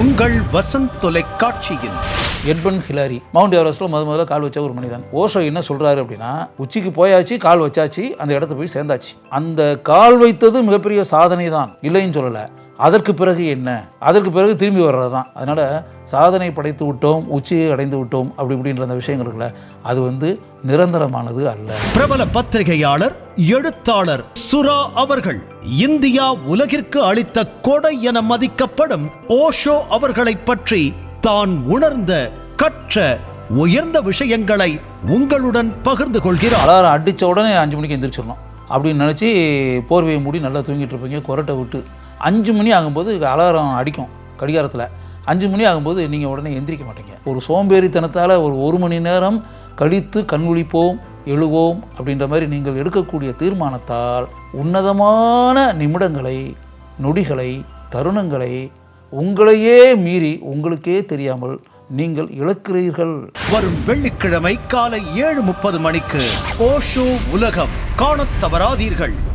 உங்கள் வசந்த் தொலைக்காட்சியில். Edmund Hillary mount எவரெஸ்ட்டில் முத முதல்ல கால் வச்ச ஒரு மனிதன். ஓஷோ என்ன சொல்றாரு அப்படின்னா உச்சிக்கு போயாச்சு கால் வச்சாச்சு அந்த இடத்த போய் சேர்ந்தாச்சு. அந்த கால் வைத்தது மிகப்பெரிய சாதனை தான் இல்லைன்னு சொல்லலை. அதற்கு பிறகு என்ன? அதற்கு பிறகு திரும்பி வர்றது தான் அதனால் சாதனை படைத்து விட்டோம் உச்சியை அடைந்து விட்டோம் அப்படி இப்படின்ற அந்த விஷயங்கள் இருக்குல்ல அது வந்து நிரந்தரமானது அல்ல. பிரபல பத்திரிகையாளர் எழுத்தாளர் சுரா அவர்கள் இந்தியா உலகிற்கு அளித்த கொடை என மதிக்கப்படும் ஓஷோ அவர்களைப் பற்றி தான் உணர்ந்த கற்ற உயர்ந்த விஷயங்களை உங்களுடன் பகிர்ந்து கொள்கிறார். அலாரம் அடித்த உடனே அஞ்சு மணிக்கு எந்திரிச்சிடணும். அப்படின்னு நினச்சி போர்வையை மூடி நல்லா தூங்கிட்டு இருப்பீங்க கொரட்டை விட்டு. அஞ்சு மணி ஆகும்போது அலாரம் அடிக்கும் கடிகாரத்தில். அஞ்சு மணி ஆகும்போது நீங்கள் உடனே எந்திரிக்க மாட்டீங்க. ஒரு சோம்பேறித்தனத்தால் ஒரு ஒரு மணி நேரம் கழித்து கண்குளிப்போம் எழுவோம் அப்படின்ற மாதிரி நீங்கள் எடுக்கக்கூடிய தீர்மானத்தால் உன்னதமான நிமிடங்களை நொடிகளை தருணங்களை உங்களையே மீறி உங்களுக்கே தெரியாமல் நீங்கள் இழக்கிறீர்கள். வரும் வெள்ளிக்கிழமை காலை ஏழு முப்பது மணிக்கு ஓஷோ உலகம். காணத் தவறாதீர்கள்.